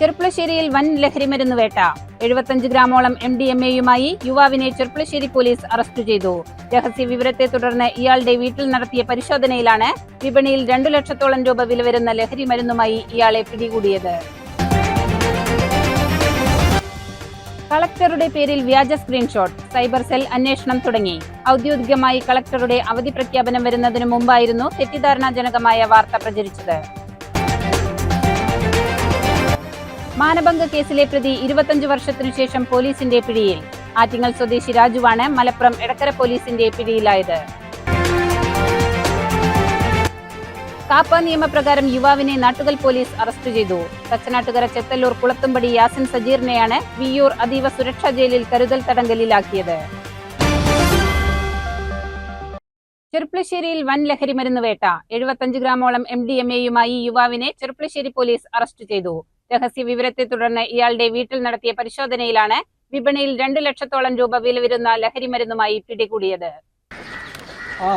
ചെർപ്പുളശ്ശേരിയിൽ വൻ ലഹരിമരുന്ന് വേട്ട. എഴുപത്തഞ്ച് ഗ്രാമോളം എം ഡി എം എയുമായി യുവാവിനെ ചെർപ്പുളശ്ശേരി പോലീസ് അറസ്റ്റ് ചെയ്തു. രഹസ്യ വിവരത്തെ തുടർന്ന് ഇയാളുടെ വീട്ടിൽ നടത്തിയ പരിശോധനയിലാണ് വിപണിയിൽ രണ്ടു ലക്ഷത്തോളം രൂപ വില വരുന്ന ലഹരി മരുന്നുമായി ഇയാളെ പിടികൂടിയത്. കളക്ടറുടെ പേരിൽ വ്യാജ സ്ക്രീൻഷോട്ട് സൈബർ സെൽ അന്വേഷണം തുടങ്ങി. ഔദ്യോഗികമായി കളക്ടറുടെ അവധി പ്രഖ്യാപനം വരുന്നതിനു മുമ്പായിരുന്നു തെറ്റിദ്ധാരണാജനകമായ വാർത്ത പ്രചരിച്ചത്. മാനഭംഗ കേസിലെ പ്രതി ഇരുപത്തഞ്ചു വർഷത്തിനു ശേഷം പോലീസിന്റെ പിടിയിൽ. ആറ്റിങ്ങൽ സ്വദേശി രാജുവാണ് മലപ്പുറം എടക്കര പോലീസിന്റെ പിടിയിലായത്. കാപ്പ നിയമപ്രകാരം യുവാവിനെ നാട്ടുകൽ പോലീസ് അറസ്റ്റ് ചെയ്തു. തച്ചനാട്ടുകര ചെത്തല്ലൂർ കുളത്തുംപടി യാസിൻ സജീറിനെയാണ് വിയൂർ അതീവ സുരക്ഷാ ജയിലിൽ കരുതൽ തടങ്കലിലാക്കിയത്. ചെറുപ്പളശ്ശേരിയിൽ വൻ ലഹരി മരുന്ന് വേട്ട. എഴുപത്തഞ്ച് ഗ്രാമോളം എം ഡി എം എയുമായി യുവാവിനെ ചെറുപ്പളശ്ശേരി പോലീസ് അറസ്റ്റ് ചെയ്തു. രഹസ്യ വിവരത്തെ തുടർന്ന് ഇയാളുടെ വീട്ടിൽ നടത്തിയ പരിശോധനയിലാണ് വിപണിയിൽ രണ്ട് ലക്ഷത്തോളം രൂപ വില വരുന്ന ലഹരി മരുന്നുമായി പിടികൂടിയത്. ആ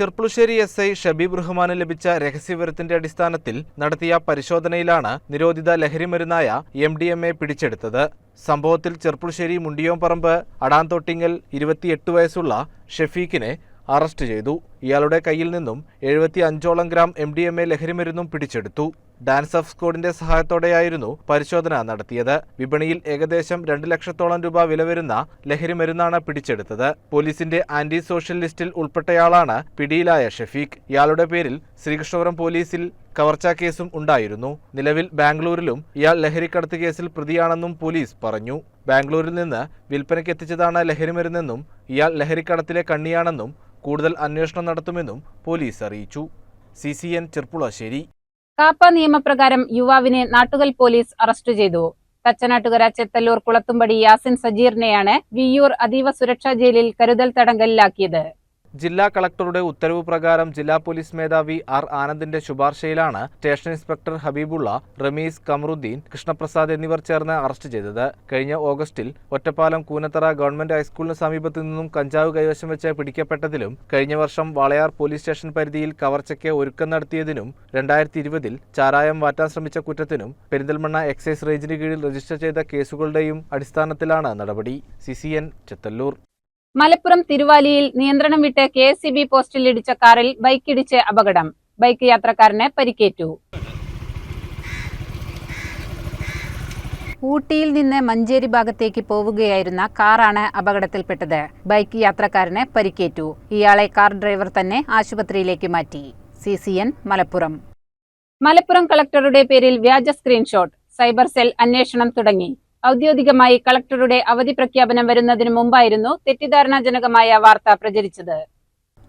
ചെർപ്പുളശ്ശേരി എസ് ഐ ഷബീബ് റഹ്മാന് ലഭിച്ച രഹസ്യവിവരത്തിന്റെ അടിസ്ഥാനത്തിൽ നടത്തിയ പരിശോധനയിലാണ് നിരോധിത ലഹരിമരുന്നായ എം ഡി എം എ പിടിച്ചെടുത്തത്. സംഭവത്തിൽ ചെർപ്പുളശ്ശേരി മുണ്ടിയോംപറമ്പ് അടാൻതൊട്ടിങ്ങൽ ഇരുപത്തിയെട്ട് വയസ്സുള്ള ഷെഫീഖിനെ അറസ്റ്റ് ചെയ്തു. ഇയാളുടെ കയ്യിൽ നിന്നും എഴുപത്തി അഞ്ചോളം gram M D M A ലഹരിമരുന്നും പിടിച്ചെടുത്തു. ഡാൻസ് ഓഫ് സ്കോഡിന്റെ സഹായത്തോടെയായിരുന്നു പരിശോധന നടത്തിയത്. വിപണിയിൽ ഏകദേശം രണ്ട് ലക്ഷത്തോളം രൂപ വില വരുന്ന ലഹരി മരുന്നാണ് പിടിച്ചെടുത്തത്. പോലീസിന്റെ ആന്റി സോഷ്യൽ ലിസ്റ്റിൽ ഉൾപ്പെട്ടയാളാണ് പിടിയിലായ ഷെഫീഖ്. ഇയാളുടെ പേരിൽ ശ്രീകൃഷ്ണപുരം പോലീസിൽ കവർച്ചാ കേസും ഉണ്ടായിരുന്നു. നിലവിൽ ബാംഗ്ലൂരിലും ഇയാൾ ലഹരിക്കടത്ത് കേസിൽ പ്രതിയാണെന്നും പോലീസ് പറഞ്ഞു. ബാംഗ്ലൂരിൽ നിന്ന് വിൽപ്പനയ്ക്ക് എത്തിച്ചതാണ് ലഹരിമരുന്നെന്നും ഇയാൾ ലഹരിക്കടത്തിലെ കണ്ണിയാണെന്നും കൂടുതൽ അന്വേഷണം നടത്തുമെന്നും പോലീസ് അറിയിച്ചു. C C N Cherpulassery KAAPA നിയമപ്രകാരം യുവാവിനെ നാട്ടുകൽ പോലീസ് അറസ്റ്റ് ചെയ്തു. തച്ചനാട്ടുകര ചെത്തല്ലൂർ കുളത്തുംപടി യാസിൻ സജീറിനെയാണ് വിയ്യൂർ അതീവ സുരക്ഷാ ജയിലിൽ കരുതൽ തടങ്കലിലാക്കിയത്. ജില്ലാ കളക്ടറുടെ ഉത്തരവ് പ്രകാരം ജില്ലാ പോലീസ് മേധാവി ആർ ആനന്ദിന്റെ ശുപാർശയിലാണ് സ്റ്റേഷൻ ഇൻസ്പെക്ടർ ഹബീബുള്ള റമീസ് കമറുദ്ദീൻ കൃഷ്ണപ്രസാദ് എന്നിവർ ചേർന്ന് അറസ്റ്റ് ചെയ്തത്. കഴിഞ്ഞ ഓഗസ്റ്റിൽ ഒറ്റപ്പാലം കൂനത്തറ ഗവൺമെന്റ് ഹൈസ്കൂളിന് സമീപത്തു നിന്നും കഞ്ചാവ് കൈവശം വെച്ച് പിടിക്കപ്പെട്ടതിലും കഴിഞ്ഞ വർഷം വാളയാർ പോലീസ് സ്റ്റേഷൻ പരിധിയിൽ കവർച്ചയ്ക്ക് ഒരുക്കം നടത്തിയതിനും രണ്ടായിരത്തി ഇരുപതിൽ ചാരായം മാറ്റാൻ ശ്രമിച്ച കുറ്റത്തിനും പെരിന്തൽമണ്ണ എക്സൈസ് റേഞ്ചിന് കീഴിൽ രജിസ്റ്റർ ചെയ്ത കേസുകളുടെയും അടിസ്ഥാനത്തിലാണ് നടപടി. സിസിഎൻ ചെത്തല്ലൂർ. മലപ്പുറം തിരുവാലിയിൽ നിയന്ത്രണം വിട്ട് കെ എസ് ബി പോസ്റ്റിൽ ഇടിച്ച കാറിൽ ബൈക്കിടിച്ച് അപകടം. ബൈക്ക് യാത്രക്കാരന് പരിക്കേറ്റു. ഊട്ടിയിൽ നിന്ന് മഞ്ചേരി ഭാഗത്തേക്ക് പോവുകയായിരുന്ന കാറാണ് അപകടത്തിൽപ്പെട്ടത്. ബൈക്ക് യാത്രക്കാരന് പരിക്കേറ്റു. ഇയാളെ കാർ ഡ്രൈവർ തന്നെ ആശുപത്രിയിലേക്ക് മാറ്റി. C C N Malappuram. Malappuram കളക്ടറുടെ പേരിൽ വ്യാജ സ്ക്രീൻഷോട്ട്. സൈബർ സെൽ അന്വേഷണം തുടങ്ങി. ഔദ്യോഗികമായി കളക്ടറുടെ അവധി പ്രഖ്യാപനം വരുന്നതിന് മുമ്പായിരുന്നു തെറ്റിദ്ധാരണാജനകമായ വാർത്ത പ്രചരിച്ചത്.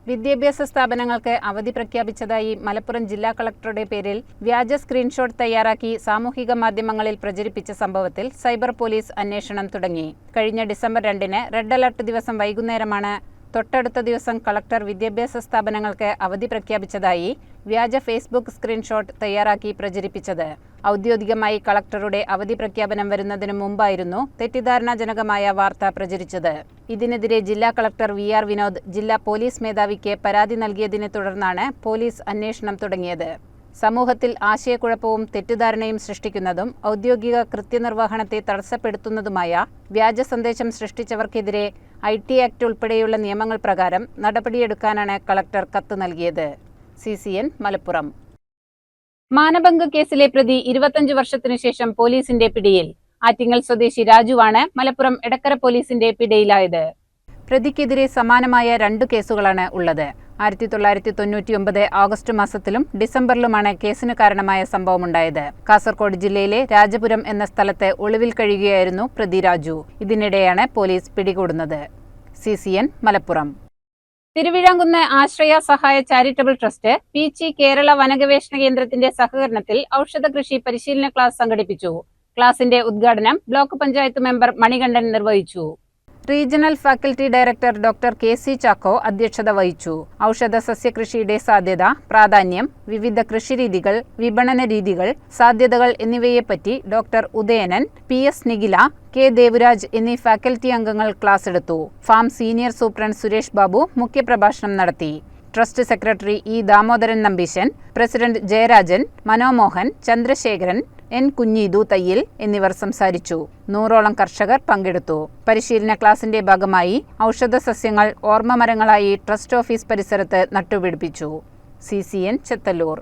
വിദ്യാഭ്യാസ സ്ഥാപനങ്ങൾക്ക് അവധി പ്രഖ്യാപിച്ചതായി മലപ്പുറം ജില്ലാ കളക്ടറുടെ പേരിൽ വ്യാജ സ്ക്രീൻഷോട്ട് തയ്യാറാക്കി സാമൂഹിക മാധ്യമങ്ങളിൽ പ്രചരിപ്പിച്ച സംഭവത്തിൽ സൈബർ പോലീസ് അന്വേഷണം തുടങ്ങി. കഴിഞ്ഞ ഡിസംബർ രണ്ടിന് റെഡ് അലർട്ട് ദിവസം വൈകുന്നേരമാണ് തൊട്ടടുത്ത ദിവസം കളക്ടർ വിദ്യാഭ്യാസ സ്ഥാപനങ്ങൾക്ക് അവധി പ്രഖ്യാപിച്ചതായി വ്യാജ ഫേസ്ബുക്ക് സ്ക്രീൻഷോട്ട് തയ്യാറാക്കി പ്രചരിപ്പിച്ചത്. ഔദ്യോഗികമായി കളക്ടറുടെ അവധി പ്രഖ്യാപനം വരുന്നതിനു മുമ്പായിരുന്നു തെറ്റിദ്ധാരണാജനകമായ വാർത്ത പ്രചരിച്ചത്. ഇതിനെതിരെ ജില്ലാ കളക്ടർ വി ആർ വിനോദ് ജില്ലാ പോലീസ് മേധാവിക്ക് പരാതി നൽകിയതിനെ തുടർന്നാണ് പോലീസ് അന്വേഷണം തുടങ്ങിയത്. സമൂഹത്തിൽ ആശയക്കുഴപ്പവും തെറ്റിദ്ധാരണയും സൃഷ്ടിക്കുന്നതും ഔദ്യോഗിക കൃത്യനിർവഹണത്തെ തടസ്സപ്പെടുത്തുന്നതുമായ വ്യാജ സന്ദേശം സൃഷ്ടിച്ചവർക്കെതിരെ ഐ ടി ആക്ട് ഉൾപ്പെടെയുള്ള നിയമങ്ങൾ പ്രകാരം നടപടിയെടുക്കാനാണ് കളക്ടർ കത്ത് നൽകിയത്. C C N Malappuram. മാനഭംഗ കേസിലെ പ്രതി ഇരുപത്തഞ്ച് വർഷത്തിനു ശേഷം പോലീസിന്റെ പിടിയിൽ. ആറ്റിങ്ങൽ സ്വദേശി രാജുവാണ് മലപ്പുറം എടക്കര പോലീസിന്റെ പിടിയിലായത്. പ്രതിക്കെതിരെ സമാനമായ രണ്ടു കേസുകളാണ് ഉള്ളത്. ആയിരത്തി തൊള്ളായിരത്തി തൊണ്ണൂറ്റി ഒമ്പത് ഓഗസ്റ്റ് മാസത്തിലും ഡിസംബറിലുമാണ് കേസിന് കാരണമായ സംഭവമുണ്ടായത്. കാസർഗോഡ് ജില്ലയിലെ രാജപുരം എന്ന സ്ഥലത്തെ ഒളിവിൽ കഴിയുകയായിരുന്നു പ്രതി രാജു. ഇതിനിടെയാണ് police പിടികൂടുന്നത്. C Malappuram. Thiruvizhamkunnu Ashraya Sahaya charitable trust Peechi Kerala വനഗവേഷണ കേന്ദ്രത്തിന്റെ സഹകരണത്തിൽ ഔഷധ കൃഷി പരിശീലന ക്ലാസ് സംഘടിപ്പിച്ചു. ക്ലാസിന്റെ ഉദ്ഘാടനം ബ്ലോക്ക് പഞ്ചായത്ത് മെമ്പർ മണികണ്ഠൻ നിർവഹിച്ചു. Regional faculty director doctor K C Chacko അധ്യക്ഷത വഹിച്ചു. ഔഷധ സസ്യകൃഷിയുടെ സാധ്യത പ്രാധാന്യം വിവിധ കൃഷിരീതികൾ വിപണന രീതികൾ സാധ്യതകൾ എന്നിവയെപ്പറ്റി doctor Udayanan P S Nikhila K Devaraj എന്നീ ഫാക്കൽറ്റി അംഗങ്ങൾ ക്ലാസ് എടുത്തു. Farm senior superintendent Suresh Babu മുഖ്യപ്രഭാഷണം നടത്തി. Trust secretary E Damodaran Nambeesan president Jayarajan Manomohan Chandrasekharan N Kunheethu Thayyil എന്നിവർ സംസാരിച്ചു. നൂറോളം കർഷകർ പങ്കെടുത്തു. പരിശീലന ക്ലാസിന്റെ ഭാഗമായി ഔഷധ സസ്യങ്ങൾ ഓർമ്മമരങ്ങളായി ട്രസ്റ്റ് ഓഫീസ് പരിസരത്ത് നട്ടുപിടിപ്പിച്ചു. C C N Chethallur.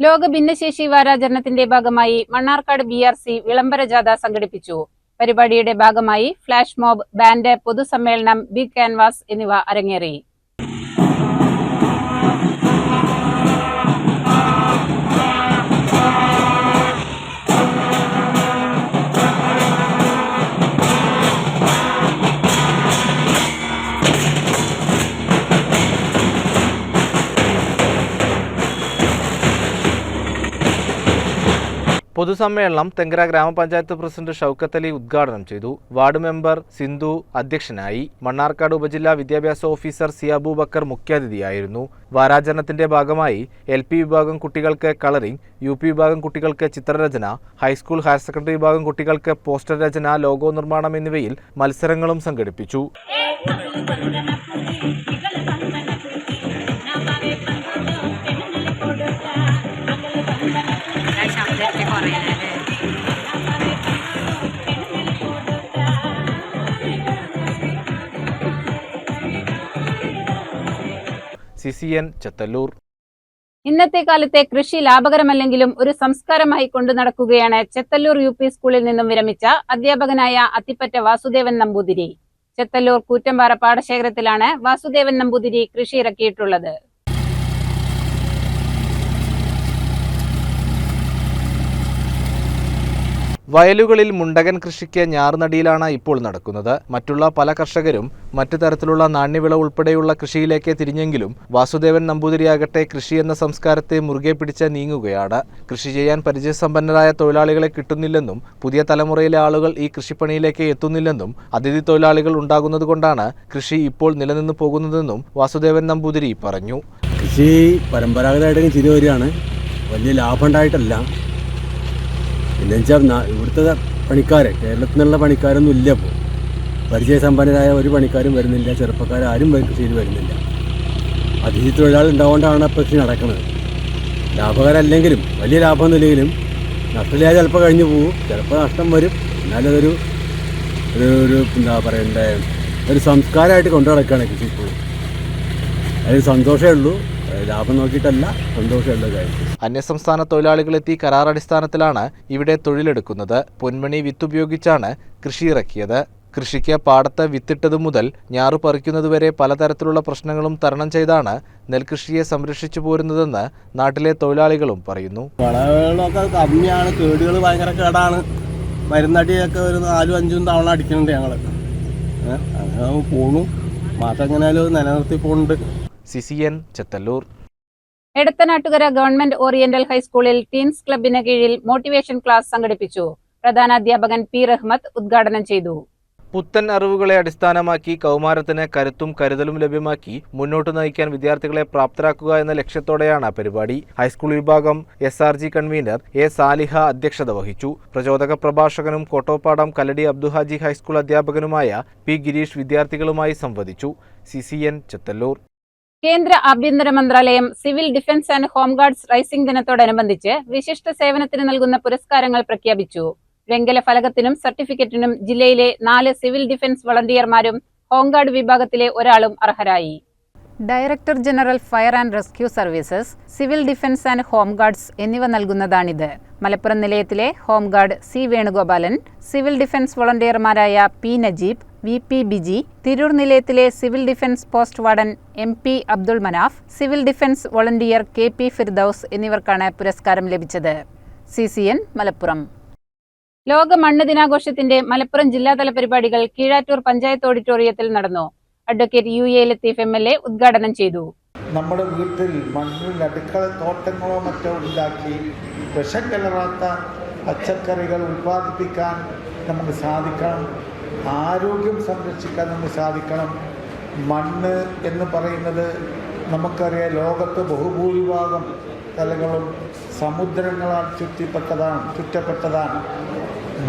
ലോക ഭിന്നശേഷി വാരാചരണത്തിന്റെ ഭാഗമായി മണ്ണാർക്കാട് ബി ആർ സി വിളംബര ജാഥ സംഘടിപ്പിച്ചു. പരിപാടിയുടെ ഭാഗമായി ഫ്ലാഷ് മോബ് ബാൻഡ് പൊതുസമ്മേളനം ബിഗ് ക്യാൻവാസ് എന്നിവ അരങ്ങേറി. പൊതുസമ്മേളനം തെങ്കര ഗ്രാമപഞ്ചായത്ത് പ്രസിഡന്റ് ഷൗക്കത്ത് അലി ഉദ്ഘാടനം ചെയ്തു. വാർഡ് മെമ്പർ സിന്ധു അധ്യക്ഷനായി. മണ്ണാർക്കാട് ഉപജില്ലാ വിദ്യാഭ്യാസ ഓഫീസർ സി അബൂബക്കർ മുഖ്യാതിഥിയായിരുന്നു. വാരാചരണത്തിന്റെ ഭാഗമായി എൽ വിഭാഗം കുട്ടികൾക്ക് കളറിംഗ് യു വിഭാഗം കുട്ടികൾക്ക് ചിത്രരചന ഹൈസ്കൂൾ ഹയർ സെക്കൻഡറി വിഭാഗം കുട്ടികൾക്ക് പോസ്റ്റർ രചന ലോഗോ നിർമ്മാണം എന്നിവയിൽ മത്സരങ്ങളും സംഘടിപ്പിച്ചു. സി ചെത്തല്ലൂർ. ഇന്നത്തെ കാലത്തെ കൃഷി ലാഭകരമല്ലെങ്കിലും ഒരു സംസ്കാരമായി കൊണ്ടു നടക്കുകയാണ് ചെത്തല്ലൂർ യു പി സ്കൂളിൽ നിന്നും വിരമിച്ച അധ്യാപകനായ അത്തിപ്പറ്റ വാസുദേവൻ നമ്പൂതിരി. ചെത്തല്ലൂർ കൂറ്റമ്പാറ പാടശേഖരത്തിലാണ് വാസുദേവൻ നമ്പൂതിരി കൃഷി ഇറക്കിയിട്ടുള്ളത്. വയലുകളിൽ മുണ്ടകൻ കൃഷിക്ക് ഞാറുനടിയിലാണ് ഇപ്പോൾ നടക്കുന്നത്. മറ്റുള്ള പല കർഷകരും മറ്റു തരത്തിലുള്ള നാണ്യവിള ഉൾപ്പെടെയുള്ള കൃഷിയിലേക്ക് തിരിഞ്ഞെങ്കിലും വാസുദേവൻ നമ്പൂതിരിയാകട്ടെ കൃഷി എന്ന സംസ്കാരത്തെ മുറുകെ പിടിച്ച് നീങ്ങുകയാണ്. കൃഷി ചെയ്യാൻ പരിചയസമ്പന്നരായ തൊഴിലാളികളെ കിട്ടുന്നില്ലെന്നും പുതിയ തലമുറയിലെ ആളുകൾ ഈ കൃഷിപ്പണിയിലേക്ക് എത്തുന്നില്ലെന്നും അതിഥി തൊഴിലാളികൾ ഉണ്ടാകുന്നതുകൊണ്ടാണ് കൃഷി ഇപ്പോൾ നിലനിന്ന് പോകുന്നതെന്നും വാസുദേവൻ നമ്പൂതിരി പറഞ്ഞു. കൃഷി പരമ്പരാഗതമായിട്ട് ചെയ്തു വരികയാണ്. വലിയ ലാഭം ഉണ്ടായിട്ടല്ല പിന്നെ വെച്ചാൽ ഇവിടുത്തെ പണിക്കാർ കേരളത്തിൽ നിന്നുള്ള പണിക്കാരൊന്നും ഇല്ല ഇപ്പോൾ പരിചയസമ്പന്നരായ ഒരു പണിക്കാരും വരുന്നില്ല ചെറുപ്പക്കാരും കൃഷിയിൽ വരുന്നില്ല. അതിഥി തൊഴിലാളി ഉണ്ടാവുകൊണ്ടാണ് ആ കൃഷി നടക്കുന്നത് ലാഭകരമല്ലെങ്കിലും വലിയ ലാഭമൊന്നുമില്ലെങ്കിലും നഷ്ടമില്ലാതെ ചിലപ്പോൾ കഴിഞ്ഞു പോകും ചിലപ്പോൾ നഷ്ടം വരും. എന്നാലും അതൊരു ഒരു ഒരു എന്താ പറയണ്ടേ ഒരു സംസ്കാരമായിട്ട് കൊണ്ടു നടക്കുകയാണ് കൃഷി ഇപ്പോൾ അതിൽ സന്തോഷമേ ഉള്ളൂ. ലാഭം നോക്കിയിട്ടല്ല സന്തോഷമുള്ള കാര്യം. അന്യസംസ്ഥാന തൊഴിലാളികളെത്തി കരാർ അടിസ്ഥാനത്തിലാണ് ഇവിടെ തൊഴിലെടുക്കുന്നത്. പൊന്മണി വിത്തുപയോഗിച്ചാണ് കൃഷി ഇറക്കിയത്. കൃഷിക്ക് പാടത്ത് വിത്തിട്ടതു മുതൽ ഞാറു പറിക്കുന്നതുവരെ പലതരത്തിലുള്ള പ്രശ്നങ്ങളും തരണം ചെയ്താണ് നെൽകൃഷിയെ സംരക്ഷിച്ചു പോരുന്നതെന്ന് നാട്ടിലെ തൊഴിലാളികളും പറയുന്നു. വിളകളൊക്കെ കമ്മിയാണ് കേടുകൾ ഭയങ്കര കേടാണ്. മരുന്നടിയൊക്കെ ഒരു നാലും അഞ്ചും തവണ അടിക്കുന്നുണ്ട് ഞങ്ങൾ അങ്ങനെ പോണു. മാസം എങ്ങനെയാലും നിലനിർത്തി പോകുന്നുണ്ട് C C Chethallur. Edathanattukara government oriental ഹൈസ്കൂളിൽ ടീൻസ് ക്ലബിന് കീഴിൽ മോട്ടിവേഷൻ ക്ലാസ് സംഘടിപ്പിച്ചു. പ്രധാന അധ്യാപകൻ പി റഹ്മത്ത് ഉദ്ഘാടനം ചെയ്തു. പുത്തൻ അറിവുകളെ അടിസ്ഥാനമാക്കി കൗമാരത്തിന് കരുത്തും കരുതലും ലഭ്യമാക്കി മുന്നോട്ട് നയിക്കാൻ വിദ്യാർത്ഥികളെ പ്രാപ്തരാക്കുക എന്ന ലക്ഷ്യത്തോടെയാണ് പരിപാടി. ഹൈസ്കൂൾ വിഭാഗം S R G convener A Saliha അധ്യക്ഷത വഹിച്ചു. പ്രചോദക പ്രഭാഷകനും കോട്ടോപ്പാടം കല്ലടി അബ്ദുഹാജി ഹൈസ്കൂൾ അധ്യാപകനുമായ പി ഗിരീഷ് വിദ്യാർത്ഥികളുമായി സംവദിച്ചു. C C N Chethallur. കേന്ദ്ര ആഭ്യന്തര മന്ത്രാലയം civil defence and home guards raising ദിനത്തോടനുബന്ധിച്ച് വിശിഷ്ട സേവനത്തിന് നൽകുന്ന പുരസ്കാരങ്ങൾ പ്രഖ്യാപിച്ചു. വെങ്കല ഫലകത്തിനും സർട്ടിഫിക്കറ്റിനും ജില്ലയിലെ നാല് സിവിൽ ഡിഫൻസ് വളണ്ടിയർമാരും ഹോംഗാർഡ് വിഭാഗത്തിലെ ഒരാളും അർഹരായി. Director general fire and rescue services civil defence and home guards എന്നിവ നൽകുന്നതാണിത്. Malappuram നിലയത്തിലെ home guard C Venugopalan civil defence വോളണ്ടിയർമാരായ P Najeeb V P Biji Tirur നിലയത്തിലെ civil defence post warden M P Abdul Manaf civil defence volunteer K P Firdous എന്നിവർക്കാണ് പുരസ്കാരം ലഭിച്ചത്. C C N Malappuram. ലോക മണ്ണ് ദിനാഘോഷത്തിന്റെ മലപ്പുറം ജില്ലാതല പരിപാടികൾ കീഴാറ്റൂർ പഞ്ചായത്ത് ഓഡിറ്റോറിയത്തിൽ നടന്നു. Advocate U A Latheef M L A ഉദ്ഘാടനം ചെയ്തു. നമ്മുടെ വീട്ടിൽ മണ്ണിൽ അടുക്കള തോട്ടങ്ങളോ മറ്റോ ഉണ്ടാക്കി വിഷം കലറാത്ത പച്ചക്കറികൾ ഉൽപ്പാദിപ്പിക്കാൻ നമുക്ക് സാധിക്കണം. ആരോഗ്യം സംരക്ഷിക്കാൻ നമുക്ക് സാധിക്കണം. മണ്ണ് എന്ന് പറയുന്നത് നമുക്കറിയാം ലോകത്ത് ബഹുഭൂരിഭാഗം സ്ഥലങ്ങളും സമുദ്രങ്ങളാൽ ചുറ്റിപ്പെട്ടതാണ് ചുറ്റപ്പെട്ടതാണ്.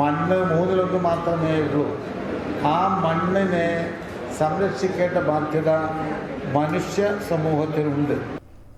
മണ്ണ് മൂന്നിലൊന്ന് മാത്രമേ ഉള്ളൂ. ആ മണ്ണിനെ സംരക്ഷിക്കേണ്ട ബാധ്യത മനുഷ്യ സമൂഹത്തിനുണ്ട്.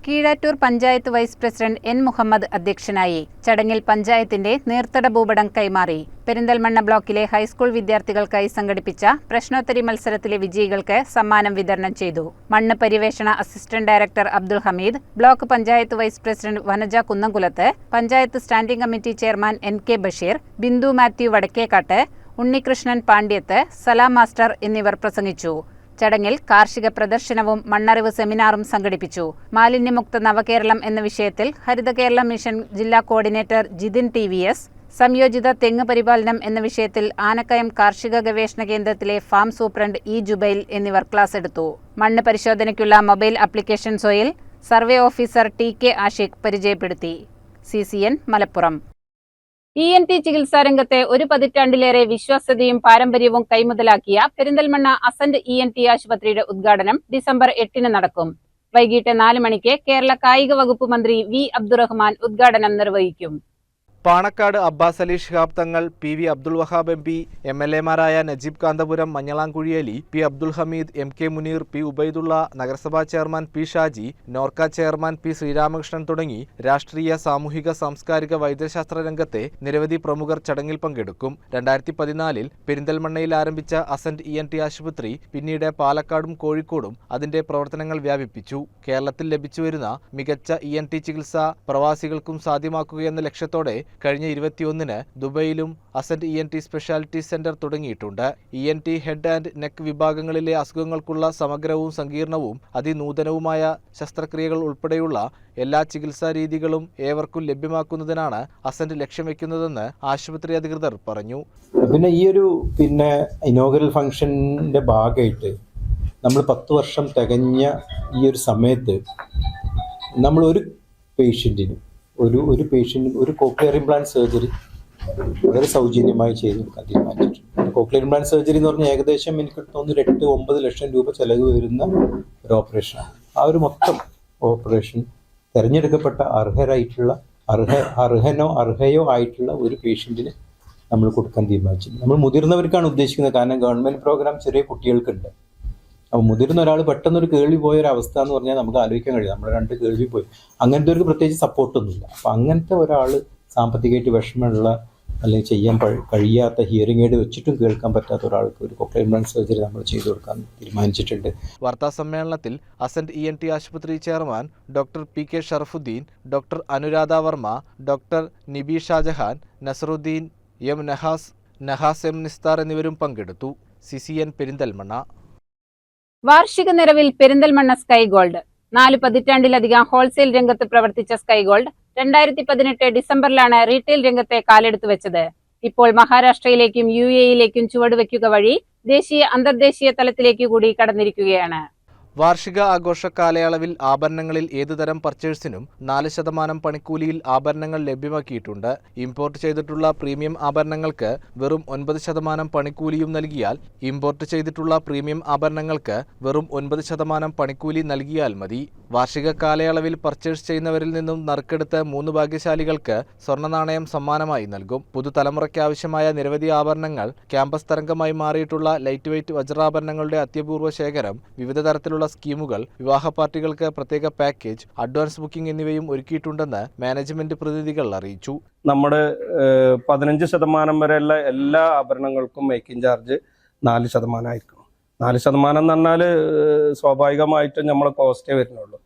Keezhattur panchayat vice president N Muhammad അധ്യക്ഷനായി ചടങ്ങിൽ പഞ്ചായത്തിന്റെ നീർത്തട ഭൂപടം കൈമാറി. പെരിന്തൽമണ്ണ ബ്ലോക്കിലെ ഹൈസ്കൂൾ വിദ്യാർത്ഥികൾക്കായി സംഘടിപ്പിച്ച പ്രശ്നോത്തരി മത്സരത്തിലെ വിജയികൾക്ക് സമ്മാനം വിതരണം ചെയ്തു. മണ്ണ് പരിവേഷണ assistant director Abdul Hameed block panchayat vice president Vanaja Kunnamkulath panchayat standing committee chairman N K Basheer Bindu Mathew Vadakkekkat Unnikrishnan Pandyath Salam master എന്നിവർ പ്രസംഗിച്ചു. ചടങ്ങിൽ കാർഷിക പ്രദർശനവും മണ്ണറിവ് സെമിനാറും സംഘടിപ്പിച്ചു. മാലിന്യമുക്ത നവകേരളം എന്ന വിഷയത്തിൽ ഹരിത കേരള മിഷൻ ജില്ലാ coordinator Jithin T V S സംയോജിത തെങ്ങ് പരിപാലനം എന്ന വിഷയത്തിൽ ആനക്കയം കാർഷിക ഗവേഷണ കേന്ദ്രത്തിലെ ഫാം സൂപ്രണ്ട് ഇ ജുബൈൽ എന്നിവർ ക്ലാസ് എടുത്തു. മണ്ണ് പരിശോധനയ്ക്കുള്ള mobile application soil survey officer T K Ashiq പരിചയപ്പെടുത്തി. C C N Malappuram. E N T ചികിത്സാ രംഗത്തെ ഒരു പതിറ്റാണ്ടിലേറെ വിശ്വാസ്യതയും പാരമ്പര്യവും കൈമുതലാക്കിയ Perinthalmanna ascent E N T ആശുപത്രിയുടെ ഉദ്ഘാടനം ഡിസംബർ എട്ടിന് നടക്കും. വൈകിട്ട് നാല് മണിക്ക് കേരള കായിക വകുപ്പ് മന്ത്രി വി അബ്ദുറഹ്മാൻ ഉദ്ഘാടനം നിർവഹിക്കും. Panakkad Abbas Ali Shihab Thangal P V Abdul Wahab M P M L എമാരായ Najeeb Kanthapuram Manjalamkuzhi Ali P Abdul Hameed M K Muneer P Ubaidulla നഗരസഭാ chairman P Shaji NORKA chairman P Sreeramakrishnan തുടങ്ങി രാഷ്ട്രീയ സാമൂഹിക സാംസ്കാരിക വൈദ്യശാസ്ത്ര രംഗത്തെ നിരവധി പ്രമുഖർ ചടങ്ങിൽ പങ്കെടുക്കും. രണ്ടായിരത്തി പതിനാലിൽ പെരിന്തൽമണ്ണയിൽ ആരംഭിച്ച അസന്റ് ഇ എൻ ടി ആശുപത്രി പിന്നീട് പാലക്കാടും കോഴിക്കോടും അതിന്റെ പ്രവർത്തനങ്ങൾ വ്യാപിപ്പിച്ചു. കേരളത്തിൽ ലഭിച്ചുവരുന്ന മികച്ച ഇ എൻ ടി ചികിത്സ പ്രവാസികൾക്കും സാധ്യമാക്കുകയെന്ന ലക്ഷ്യത്തോടെ കഴിഞ്ഞ ഇരുപത്തിയൊന്നിന് ദുബൈയിലും ascent E N T speciality centre തുടങ്ങിയിട്ടുണ്ട്. E N T head and neck വിഭാഗങ്ങളിലെ അസുഖങ്ങൾക്കുള്ള സമഗ്രവും സങ്കീർണവും അതിനൂതനവുമായ ശസ്ത്രക്രിയകൾ ഉൾപ്പെടെയുള്ള എല്ലാ ചികിത്സാ രീതികളും ഏവർക്കും ലഭ്യമാക്കുന്നതിനാണ് അസന്റ് ലക്ഷ്യം വെക്കുന്നതെന്ന് ആശുപത്രി അധികൃതർ പറഞ്ഞു. പിന്നെ ഈ ഒരു പിന്നെ ഇനോഗ്രൽ ഫംഗ്ഷന്റെ ഭാഗമായിട്ട് നമ്മൾ പത്ത് വർഷം തികഞ്ഞ ഈ ഒരു സമയത്ത് നമ്മൾ ഒരു പേഷ്യന്റിന് ഒരു ഒരു പേഷ്യന്റിന് ഒരു കോക്ലിയർ ഇംപ്ലാന്റ് സർജറി വളരെ സൗജന്യമായി ചെയ്ത് കൊടുക്കാൻ തീരുമാനിച്ചിട്ടുണ്ട് കോക്ലിയർ ഇംപ്ലാന്റ് സർജറി എന്ന് പറഞ്ഞാൽ ഏകദേശം എനിക്ക് തോന്നുന്നു എട്ട് ഒമ്പത് ലക്ഷം രൂപ ചെലവ് വരുന്ന ഒരു ഓപ്പറേഷനാണ് ആ ഒരു മൊത്തം ഓപ്പറേഷൻ തിരഞ്ഞെടുക്കപ്പെട്ട അർഹരായിട്ടുള്ള അർഹ അർഹനോ അർഹയോ ആയിട്ടുള്ള ഒരു പേഷ്യന്റിന് നമ്മൾ കൊടുക്കാൻ തീരുമാനിച്ചിട്ടുണ്ട്. നമ്മൾ മുതിർന്നവർക്കാണ് ഉദ്ദേശിക്കുന്നത്. കാരണം ഗവൺമെന്റ് പ്രോഗ്രാം ചെറിയ കുട്ടികൾക്കുണ്ട്. അപ്പോൾ മുതിർന്ന ഒരാൾ പെട്ടെന്ന് ഒരു കേൾവി പോയ ഒരു അവസ്ഥ എന്ന് പറഞ്ഞാൽ നമുക്ക് ആലോചിക്കാൻ കഴിയും നമ്മുടെ രണ്ട് കേൾവി പോയി. അങ്ങനത്തെ ഒരു പ്രത്യേകിച്ച് സപ്പോർട്ടൊന്നുമില്ല അപ്പം അങ്ങനത്തെ ഒരാൾ സാമ്പത്തികമായിട്ട് വിഷമമുള്ള അല്ലെങ്കിൽ ചെയ്യാൻ കഴിയാത്ത ഹിയറിംഗ് എയ്ഡ് വെച്ചിട്ടും കേൾക്കാൻ പറ്റാത്ത ഒരാൾക്ക് ഒരു കൊക്ലൈൻ ബ്ലാൻഡ് സർജറി നമ്മൾ ചെയ്തു കൊടുക്കാൻ തീരുമാനിച്ചിട്ടുണ്ട്. വാർത്താ സമ്മേളനത്തിൽ അസന്റ് ഇ എൻ ടി ആശുപത്രി chairman doctor P K Sharafuddin doctor Anuradha Varma doctor Nibi Shahajahan Nasaruddin M Nahas Nahas M Nisthar എന്നിവരും പങ്കെടുത്തു. C C N Perinthalmanna. വാർഷിക നിറവിൽ പെരിന്തൽമണ്ണ സ്കൈ ഗോൾഡ്. നാല് പതിറ്റാണ്ടിലധികം ഹോൾസെയിൽ രംഗത്ത് പ്രവർത്തിച്ച സ്കൈ ഗോൾഡ് രണ്ടായിരത്തി പതിനെട്ട് ഡിസംബറിലാണ് റീറ്റെയിൽ രംഗത്തെ കാലെടുത്തു വെച്ചത്. ഇപ്പോൾ മഹാരാഷ്ട്രയിലേക്കും യു എയിലേക്കും ചുവടുവെക്കുക വഴി ദേശീയ അന്തർദേശീയ തലത്തിലേക്ക് കൂടി കടന്നിരിക്കുകയാണ്. വാർഷിക ആഘോഷ കാലയളവിൽ ആഭരണങ്ങളിൽ ഏതുതരം പർച്ചേഴ്സിനും നാല് ശതമാനം പണിക്കൂലിയിൽ ആഭരണങ്ങൾ ലഭ്യമാക്കിയിട്ടുണ്ട്. ഇമ്പോർട്ട് ചെയ്തിട്ടുള്ള പ്രീമിയം ആഭരണങ്ങൾക്ക് വെറും ഒൻപത് ശതമാനം പണിക്കൂലിയും നൽകിയാൽ ഇമ്പോർട്ട് ചെയ്തിട്ടുള്ള പ്രീമിയം ആഭരണങ്ങൾക്ക് വെറും ഒൻപത് ശതമാനം പണിക്കൂലി നൽകിയാൽ മതി. വാർഷിക കാലയളവിൽ പർച്ചേഴ്സ് ചെയ്യുന്നവരിൽ നിന്നും നറുക്കെടുത്ത് മൂന്ന് ഭാഗ്യശാലികൾക്ക് സ്വർണനാണയം സമ്മാനമായി നൽകും. പുതുതലമുറയ്ക്ക് ആവശ്യമായ നിരവധി ആഭരണങ്ങൾ ക്യാമ്പസ് തരംഗമായി മാറിയിട്ടുള്ള ലൈറ്റ് വെയ്റ്റ് വജ്രാഭരണങ്ങളുടെ അത്യപൂർവ ശേഖരം വിവിധ തരത്തിലുള്ള സ്കീമുകൾ വിവാഹ പാർട്ടികൾക്ക് പ്രത്യേക പാക്കേജ് അഡ്വാൻസ് ബുക്കിംഗ് എന്നിവയും ഒരുക്കിയിട്ടുണ്ടെന്ന് മാനേജ്മെന്റ് പ്രതിനിധികൾ അറിയിച്ചു. നമ്മുടെ പതിനഞ്ച് ശതമാനം വരെയുള്ള എല്ലാ ആഭരണങ്ങൾക്കും മേക്കിംഗ് ചാർജ് നാല് ശതമാനമായിരിക്കും നാല് ശതമാനം എന്ന് പറഞ്ഞാൽ സ്വാഭാവികമായിട്ടും നമ്മൾ കോസ്റ്റേ വരുന്നുള്ളൂ.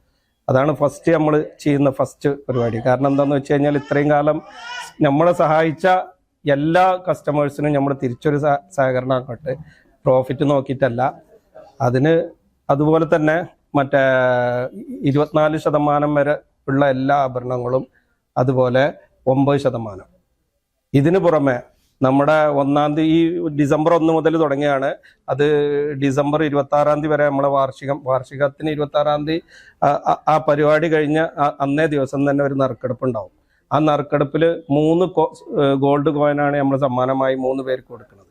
അതാണ് ഫസ്റ്റ് നമ്മൾ ചെയ്യുന്ന ഫസ്റ്റ് പരിപാടി. കാരണം എന്താണെന്ന് വെച്ച് കഴിഞ്ഞാൽ ഇത്രയും കാലം നമ്മളെ സഹായിച്ച എല്ലാ കസ്റ്റമേഴ്സിനും നമ്മൾ തിരിച്ചൊരു സഹ- സഹകരണം ആക്കട്ടെ പ്രോഫിറ്റ് നോക്കിയിട്ടല്ല. അതിന് അതുപോലെ തന്നെ മറ്റേ ഇരുപത്തിനാല് ശതമാനം വരെ ഉള്ള എല്ലാ ആഭരണങ്ങളും അതുപോലെ ഒമ്പത് ശതമാനം. ഇതിന് പുറമെ നമ്മുടെ ഒന്നാം തീയതി ഈ ഡിസംബർ ഒന്ന് മുതൽ തുടങ്ങിയാണ് അത് ഡിസംബർ ഇരുപത്തി ആറാം തീയതി വരെ നമ്മളെ വാർഷികം വാർഷികത്തിന് ഇരുപത്തി ആറാം തീയതി ആ- പരിപാടി കഴിഞ്ഞ അന്നേ ദിവസം തന്നെ ഒരു നറുക്കെടുപ്പ് ഉണ്ടാവും. ആ നറുക്കെടുപ്പിൽ മൂന്ന് ഗോൾഡ് കോയിനാണ് നമ്മൾ സമ്മാനമായി മൂന്ന് പേർക്ക് കൊടുക്കുന്നത്.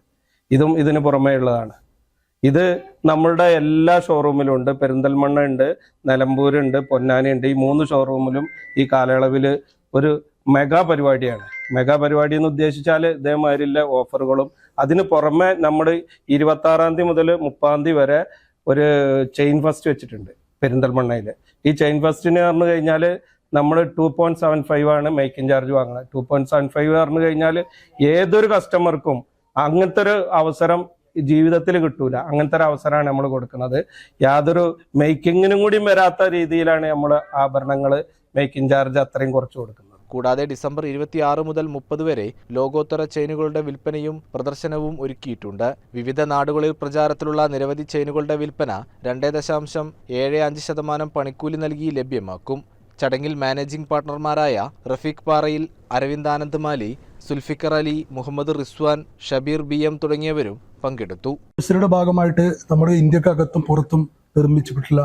ഇതും ഇതിന് പുറമേ ഉള്ളതാണ്. ഇത് നമ്മളുടെ എല്ലാ ഷോറൂമിലും ഉണ്ട് പെരിന്തൽമണ്ണ ഉണ്ട് നിലമ്പൂരുണ്ട് പൊന്നാനി ഉണ്ട് ഈ മൂന്ന് ഷോറൂമിലും ഈ കാലയളവിൽ ഒരു മെഗാ പരിപാടിയാണ്. മെഗാ പരിപാടി എന്ന് ഉദ്ദേശിച്ചാൽ ഇതേമാതിരിയുള്ള ഓഫറുകളും അതിന് പുറമെ നമ്മൾ ഇരുപത്തി ആറാം തീയതി മുതൽ മുപ്പാം തീയതി വരെ ഒരു ചെയിൻ ഫസ്റ്റ് വെച്ചിട്ടുണ്ട് പെരിന്തൽമണ്ണയിൽ ഈ ചെയിൻ ഫസ്റ്റിന് പറഞ്ഞു കഴിഞ്ഞാൽ നമ്മൾ ടു പോയിന്റ് സെവൻ ഫൈവ് ആണ് മേക്കിംഗ് ചാർജ് വാങ്ങുന്നത് ടു പോയിന്റ് സെവൻ ഫൈവ് പറഞ്ഞു കഴിഞ്ഞാൽ ഏതൊരു കസ്റ്റമർക്കും അങ്ങനത്തെ ഒരു അവസരം ജീവിതത്തിൽ കിട്ടൂല. അങ്ങനത്തെ ഒരു അവസരമാണ് നമ്മൾ കൊടുക്കുന്നത്. യാതൊരു മേക്കിങ്ങിനും കൂടി വരാത്ത രീതിയിലാണ് നമ്മൾ ആഭരണങ്ങൾ മേക്കിംഗ് ചാർജ് അത്രയും കുറച്ച് കൊടുക്കുന്നത്. കൂടാതെ ഡിസംബർ ഇരുപത്തിയാറ് മുതൽ മുപ്പത് വരെ ലോകോത്തര ചെയിനുകളുടെ വിൽപ്പനയും പ്രദർശനവും ഒരുക്കിയിട്ടുണ്ട്. വിവിധ നാടുകളിൽ പ്രചാരത്തിലുള്ള നിരവധി ചെയിനുകളുടെ വിൽപ്പന രണ്ടേ ദശാംശം ഏഴ് അഞ്ച് ശതമാനം പണിക്കൂലി നൽകി ലഭ്യമാക്കും. ചടങ്ങിൽ മാനേജിംഗ് പാർട്ണർമാരായ റഫീഖ് പാറയിൽ അരവിന്ദ് ആനന്ദ് മാലി സുൽഫിക്കർ അലി മുഹമ്മദ് റിസ്വാൻ ഷബീർ ബി എം തുടങ്ങിയവരും പങ്കെടുത്തു. ഇസ്രയുടെ ഭാഗമായിട്ട് നമ്മുടെ ഇന്ത്യക്കകത്തും പുറത്തും നിർമ്മിച്ചിട്ടുള്ള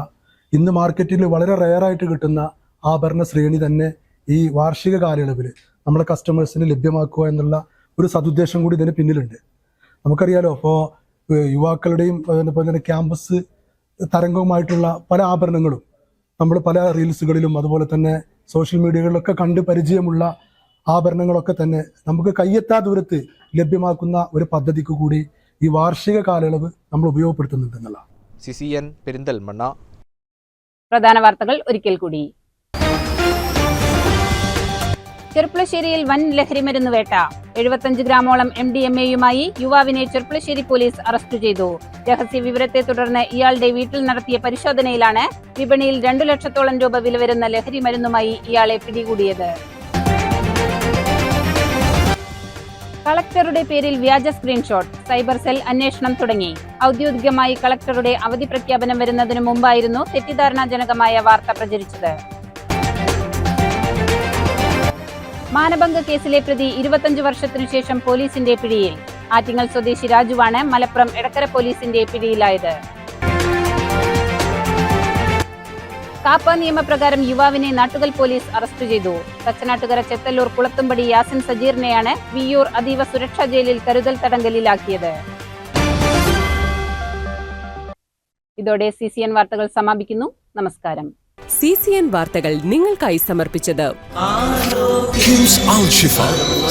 ഇന്ന് മാർക്കറ്റിൽ വളരെ റെയറായിട്ട് കിട്ടുന്ന ആഭരണ ശ്രേണി തന്നെ ഈ വാർഷിക കാലയളവിൽ നമ്മളെ കസ്റ്റമേഴ്സിന് ലഭ്യമാക്കുക എന്നുള്ള ഒരു സതുദ്ദേശം കൂടി ഇതിന് പിന്നിലുണ്ട്. നമുക്കറിയാലോ ഇപ്പോൾ യുവാക്കളുടെയും അതുപോലെ തന്നെ ക്യാമ്പസ് തരംഗവുമായിട്ടുള്ള പല ആഭരണങ്ങളും നമ്മൾ പല റീൽസുകളിലും അതുപോലെ തന്നെ സോഷ്യൽ മീഡിയകളിലൊക്കെ കണ്ട് പരിചയമുള്ള ആഭരണങ്ങളൊക്കെ തന്നെ നമുക്ക് കയ്യെത്താ ദൂരത്ത് ലഭ്യമാക്കുന്ന ഒരു പദ്ധതിക്ക് കൂടി ഈ വാർഷിക കാലയളവ് നമ്മൾ സി സി എൻ പെരിന്തൽമണ്ണ. പ്രധാന വാർത്തകൾ ഒരിക്കൽ കൂടി. ചെർപ്പുളശ്ശേരിയിൽ വൻ ലഹരിമരുന്ന് വേട്ട. എഴുപത്തഞ്ച് ഗ്രാമോളം എം ഡി എം എയുമായി യുവാവിനെ ചെർപ്പുളശ്ശേരി പോലീസ് അറസ്റ്റ് ചെയ്തു. രഹസ്യ വിവരത്തെ തുടർന്ന് ഇയാളുടെ വീട്ടിൽ നടത്തിയ പരിശോധനയിലാണ് വിപണിയിൽ രണ്ടു ലക്ഷത്തോളം രൂപ വില വരുന്ന ലഹരി മരുന്നുമായി ഇയാളെ പിടികൂടിയത്. കളക്ടറുടെ പേരിൽ വ്യാജ സ്ക്രീൻഷോട്ട് സൈബർ സെൽ അന്വേഷണം തുടങ്ങി. ഔദ്യോഗികമായി കളക്ടറുടെ അവധി പ്രഖ്യാപനം വരുന്നതിനു മുമ്പായിരുന്നു തെറ്റിദ്ധാരണാജനകമായ വാർത്ത പ്രചരിച്ചത്. മാനഭംഗ കേസിലെ പ്രതി ഇരുപത്തഞ്ച് വർഷത്തിനു ശേഷം പോലീസിന്റെ പിടിയിൽ. ആറ്റിങ്ങൽ സ്വദേശി രാജുവാണ് മലപ്പുറം എടക്കര പോലീസിന്റെ പിടിയിലായത്. കാപ്പ നിയമപ്രകാരം യുവാവിനെ നാട്ടുകൽ പോലീസ് അറസ്റ്റ് ചെയ്തു. തച്ചനാട്ടുകര ചെത്തല്ലൂർ കുളത്തുംപടി യാസിൻ സജീറിനെയാണ് വിയ്യൂർ അതീവ സുരക്ഷാ ജയിലിൽ കരുതൽ തടങ്കലിലാക്കിയത്. ഇതോടെ സി സി എൻ വാർത്തകൾ സമാപിക്കുന്നു. നമസ്കാരം. സി സി എൻ വാർത്തകൾ നിങ്ങൾക്കായി സമർപ്പിച്ചത്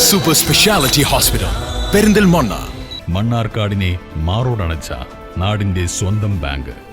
സൂപ്പർ സ്പെഷ്യാലിറ്റി ഹോസ്പിറ്റൽ പെരിന്തൽമണ്ണ. മണ്ണാർക്കാടിനെ മാറോടണച്ച നാടിന്റെ സ്വന്തം ബാങ്ക്.